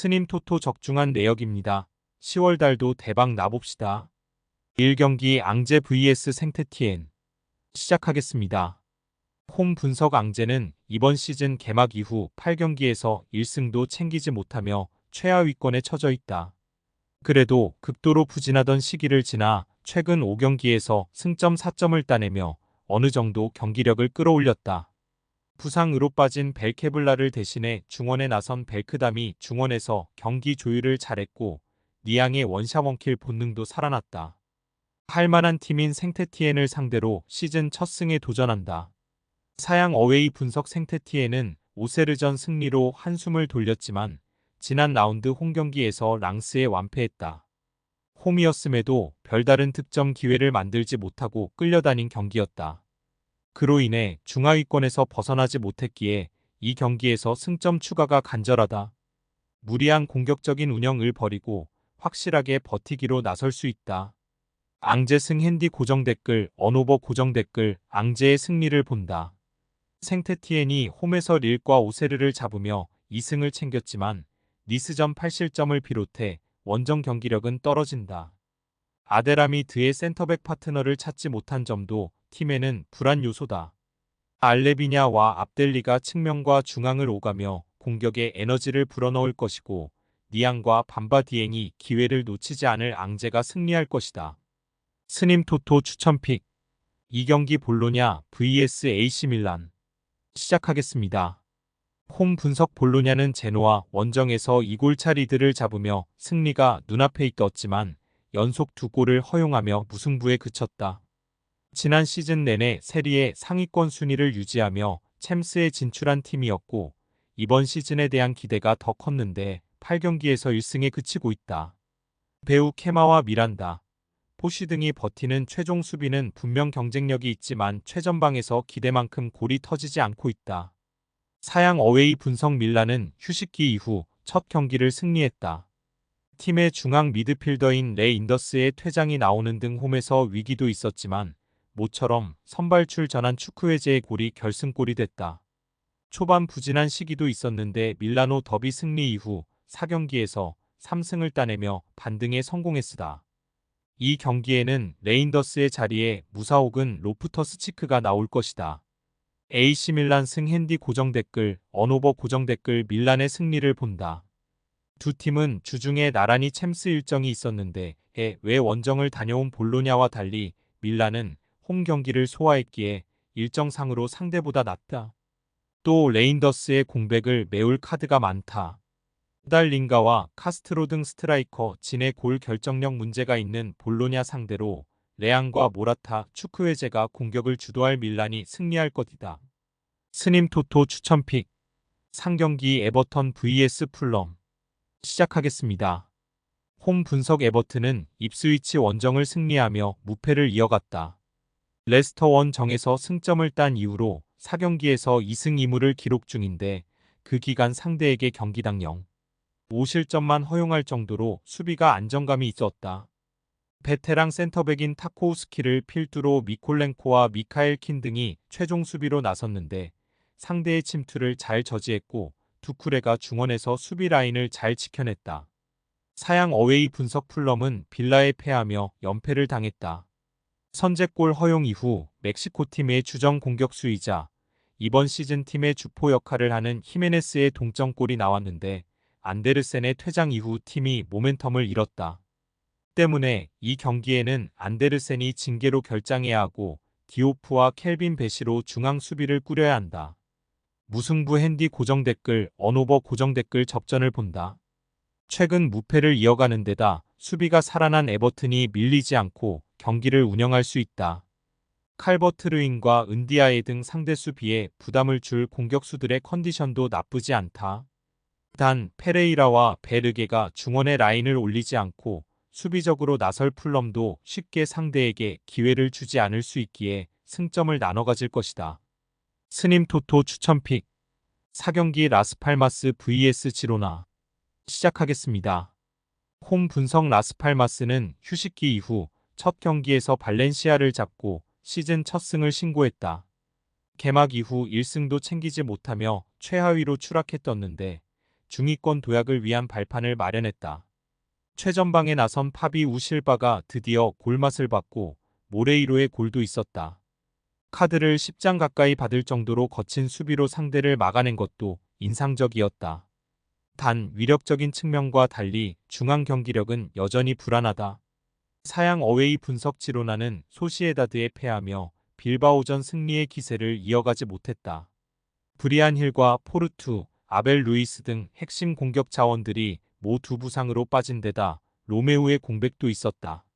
스님 토토 적중한 내역입니다. 10월 달도 대박 나봅시다. 1경기 앙제 vs 생태티엔 시작하겠습니다. 홈 분석 앙제는 이번 시즌 개막 이후 8경기에서 1승도 챙기지 못하며 최하위권에 처져 있다. 그래도 극도로 부진하던 시기를 지나 최근 5경기에서 승점 4점을 따내며 어느 정도 경기력을 끌어올렸다. 부상으로 빠진 벨케블라를 대신해 중원에 나선 벨크담이 중원에서 경기 조율을 잘했고 니앙의 원샷 원킬 본능도 살아났다. 할만한 팀인 생태티엔을 상대로 시즌 첫 승에 도전한다. 사양 어웨이 분석 생태티엔은 오세르전 승리로 한숨을 돌렸지만 지난 라운드 홈 경기에서 랑스에 완패했다. 홈이었음에도 별다른 득점 기회를 만들지 못하고 끌려다닌 경기였다. 그로 인해 중하위권에서 벗어나지 못했기에 이 경기에서 승점 추가가 간절하다. 무리한 공격적인 운영을 버리고 확실하게 버티기로 나설 수 있다. 앙제승 핸디 고정 댓글, 언오버 고정 댓글, 앙제의 승리를 본다. 생테티엔이 홈에서 릴과 오세르를 잡으며 2승을 챙겼지만 니스전 8실점을 비롯해 원정 경기력은 떨어진다. 아데람이 드의 센터백 파트너를 찾지 못한 점도 팀에는 불안 요소다. 알레비냐와 압델리가 측면과 중앙을 오가며 공격에 에너지를 불어넣을 것이고 니앙과 밤바디행이 기회를 놓치지 않을 앙제가 승리할 것이다. 스님 토토 추천픽 2경기 볼로냐 vs AC 밀란 시작하겠습니다. 홈 분석 볼로냐는 제노와 원정에서 2골차 리드를 잡으며 승리가 눈앞에 있었지만 연속 두 골을 허용하며 무승부에 그쳤다. 지난 시즌 내내 세리의 상위권 순위를 유지하며 챔스에 진출한 팀이었고 이번 시즌에 대한 기대가 더 컸는데 8경기에서 1승에 그치고 있다. 배우 케마와 미란다, 포시 등이 버티는 최종 수비는 분명 경쟁력이 있지만 최전방에서 기대만큼 골이 터지지 않고 있다. 사양 어웨이 분석 밀라는 휴식기 이후 첫 경기를 승리했다. 팀의 중앙 미드필더인 레 인더스의 퇴장이 나오는 등 홈에서 위기도 있었지만 모처럼 선발출 전환 축구회제의 골이 결승골이 됐다. 초반 부진한 시기도 있었는데 밀라노 더비 승리 이후 4경기에서 3승을 따내며 반등에 성공했으다. 이 경기에는 레인더스의 자리에 무사 혹은 로프터스 치크가 나올 것이다. AC 밀란 승 핸디 고정 댓글, 언오버 고정 댓글 밀란의 승리를 본다. 두 팀은 주중에 나란히 챔스 일정이 있었는데 해외 원정을 다녀온 볼로냐와 달리 밀란은 홈 경기를 소화했기에 일정상으로 상대보다 낫다. 또 레인더스의 공백을 메울 카드가 많다. 달링가와 카스트로 등 스트라이커 진의 골 결정력 문제가 있는 볼로냐 상대로 레앙과 모라타 축구회제가 공격을 주도할 밀란이 승리할 것이다. 스님 토토 추천픽 상경기 에버턴 vs 풀럼 시작하겠습니다. 홈 분석 에버튼은 입스위치 원정을 승리하며 무패를 이어갔다. 레스터 원정에서 승점을 딴 이후로 4경기에서 2승 2무를 기록 중인데 그 기간 상대에게 경기당 0. 5실점만 허용할 정도로 수비가 안정감이 있었다. 베테랑 센터백인 타코우스키를 필두로 미콜렌코와 미카엘 킨 등이 최종 수비로 나섰는데 상대의 침투를 잘 저지했고 두쿠레가 중원에서 수비 라인을 잘 지켜냈다. 사양 어웨이 분석 풀럼은 빌라에 패하며 연패를 당했다. 선제골 허용 이후 멕시코 팀의 주정 공격수이자 이번 시즌 팀의 주포 역할을 하는 히메네스의 동점골이 나왔는데 안데르센의 퇴장 이후 팀이 모멘텀을 잃었다. 때문에 이 경기에는 안데르센이 징계로 결장해야 하고 디오프와 켈빈 베시로 중앙 수비를 꾸려야 한다. 무승부 핸디 고정 댓글, 언오버 고정 댓글 접전을 본다. 최근 무패를 이어가는 데다 수비가 살아난 에버튼이 밀리지 않고 경기를 운영할 수 있다. 칼버트 르인과 은디아에 등 상대 수비에 부담을 줄 공격수들의 컨디션도 나쁘지 않다. 단 페레이라와 베르게가 중원의 라인을 올리지 않고 수비적으로 나설 풀럼도 쉽게 상대에게 기회를 주지 않을 수 있기에 승점을 나눠 가질 것이다. 스님 토토 추천픽 4경기 라스팔마스 vs 지로나 시작하겠습니다. 홈 분석 라스팔마스는 휴식기 이후 첫 경기에서 발렌시아를 잡고 시즌 첫 승을 신고했다. 개막 이후 1승도 챙기지 못하며 최하위로 추락했었는데 중위권 도약을 위한 발판을 마련했다. 최전방에 나선 파비 우실바가 드디어 골맛을 받고 모레이로의 골도 있었다. 카드를 10장 가까이 받을 정도로 거친 수비로 상대를 막아낸 것도 인상적이었다. 단 위력적인 측면과 달리 중앙 경기력은 여전히 불안하다. 사양 어웨이 분석 지로나는 소시에다드에 패하며 빌바오전 승리의 기세를 이어가지 못했다. 브리안 힐과 포르투, 아벨 루이스 등 핵심 공격 자원들이 모두 부상으로 빠진 데다 로메우의 공백도 있었다.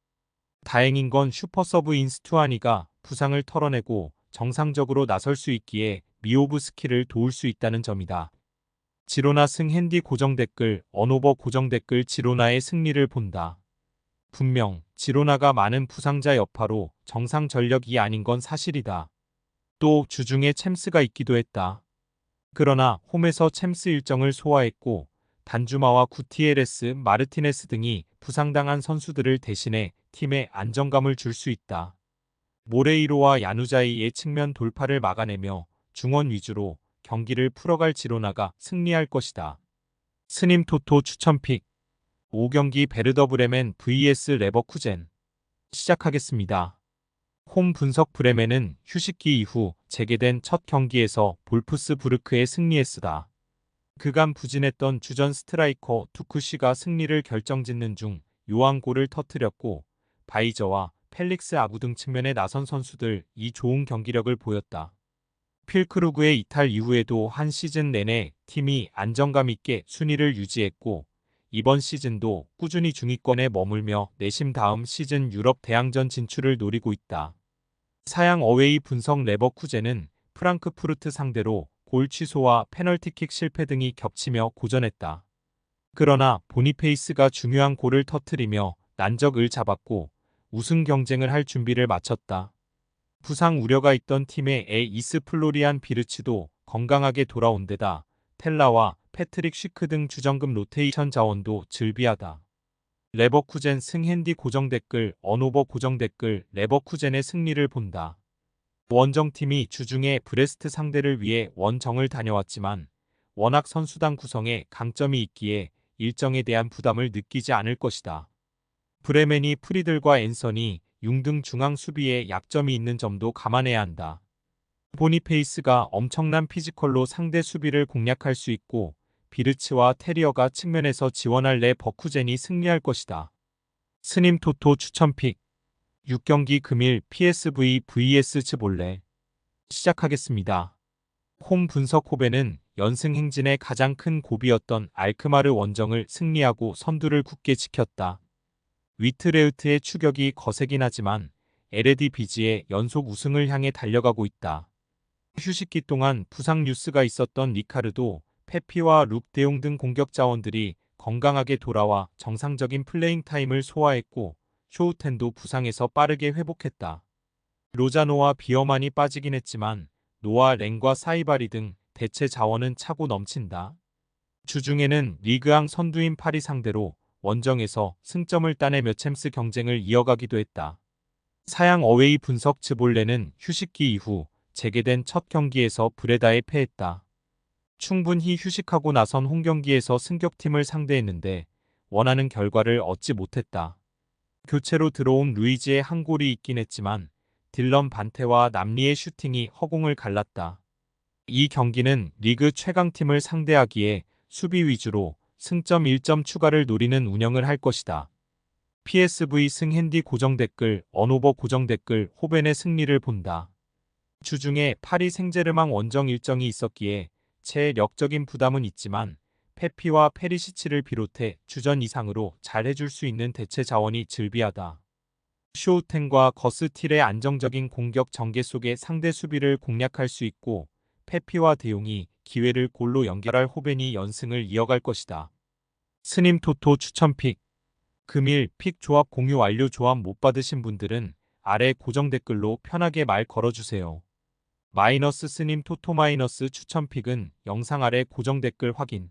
다행인 건 슈퍼서브 인 스투아니가 부상을 털어내고 정상적으로 나설 수 있기에 미오브스키를 도울 수 있다는 점이다. 지로나 승 핸디 고정 댓글, 언오버 고정 댓글 지로나의 승리를 본다. 분명 지로나가 많은 부상자 여파로 정상 전력이 아닌 건 사실이다. 또 주중에 챔스가 있기도 했다. 그러나 홈에서 챔스 일정을 소화했고 단주마와 구티에레스, 마르티네스 등이 부상당한 선수들을 대신해 팀에 안정감을 줄 수 있다. 모레이로와 야누자이의 측면 돌파를 막아내며 중원 위주로 경기를 풀어갈 지로나가 승리할 것이다. 스님 토토 추천픽 5경기 베르더 브레멘 vs 레버쿠젠 시작하겠습니다. 홈 분석 브레멘은 휴식기 이후 재개된 첫 경기에서 볼프스 부르크에 승리했으다. 그간 부진했던 주전 스트라이커 투쿠시가 승리를 결정짓는 중 요한골을 터뜨렸고 바이저와 펠릭스 아구 등 측면에 나선 선수들 이 좋은 경기력을 보였다. 필크루그의 이탈 이후에도 한 시즌 내내 팀이 안정감 있게 순위를 유지했고 이번 시즌도 꾸준히 중위권에 머물며 내심 다음 시즌 유럽 대항전 진출을 노리고 있다. 사양 어웨이 분석 레버쿠젠은 프랑크푸르트 상대로 골 취소와 페널티킥 실패 등이 겹치며 고전했다. 그러나 보니페이스가 중요한 골을 터뜨리며 난적을 잡았고 우승 경쟁을 할 준비를 마쳤다. 부상 우려가 있던 팀의 에이스 플로리안 비르치도 건강하게 돌아온 데다 텔라와 패트릭 쉬크 등 주전급 로테이션 자원도 즐비하다. 레버쿠젠 승핸디 고정 댓글 언오버 고정 댓글 레버쿠젠의 승리를 본다. 원정팀이 주중에 브레스트 상대를 위해 원정을 다녀왔지만 워낙 선수단 구성에 강점이 있기에 일정에 대한 부담을 느끼지 않을 것이다. 브레멘이 프리들과 앤서니, 융등 중앙 수비에 약점이 있는 점도 감안해야 한다. 보니페이스가 엄청난 피지컬로 상대 수비를 공략할 수 있고 비르츠와 테리어가 측면에서 지원할 레 버쿠젠이 승리할 것이다. 스님 토토 추천픽 6경기 금일 PSV vs 츠볼레 시작하겠습니다. 홈 분석 호베는 연승 행진의 가장 큰 고비였던 알크마르 원정을 승리하고 선두를 굳게 지켰다. 위트레우트의 추격이 거세긴 하지만 에레디 비지의 연속 우승을 향해 달려가고 있다. 휴식기 동안 부상 뉴스가 있었던 리카르도, 페피와 룹대용 등 공격 자원들이 건강하게 돌아와 정상적인 플레잉 타임을 소화했고 쇼우텐도 부상에서 빠르게 회복했다. 로자노와 비어만이 빠지긴 했지만 노아 랭과 사이바리 등 대체 자원은 차고 넘친다. 주중에는 리그왕 선두인 파리 상대로 원정에서 승점을 따내며 챔스 경쟁을 이어가기도 했다. 사양 어웨이 분석 츠볼레는 휴식기 이후 재개된 첫 경기에서 브레다에 패했다. 충분히 휴식하고 나선 홈경기에서 승격팀을 상대했는데 원하는 결과를 얻지 못했다. 교체로 들어온 루이지의 한 골이 있긴 했지만 딜런 반테와 남리의 슈팅이 허공을 갈랐다. 이 경기는 리그 최강팀을 상대하기에 수비 위주로 승점 1점 추가를 노리는 운영을 할 것이다. PSV 승핸디 고정 댓글, 언오버 고정 댓글, 호벤의 승리를 본다. 주중에 파리 생제르망 원정 일정이 있었기에 체력적인 부담은 있지만 페피와 페리시치를 비롯해 주전 이상으로 잘해줄 수 있는 대체 자원이 즐비하다. 쇼우텐과 거스틸의 안정적인 공격 전개 속에 상대 수비를 공략할 수 있고 페피와 대용이 기회를 골로 연결할 호벤이 연승을 이어갈 것이다. 스님 토토 추천픽 금일 픽 조합 공유 완료 조합 못 받으신 분들은 아래 고정 댓글로 편하게 말 걸어주세요. 마이너스 스님 토토 마이너스 추천픽은 영상 아래 고정 댓글 확인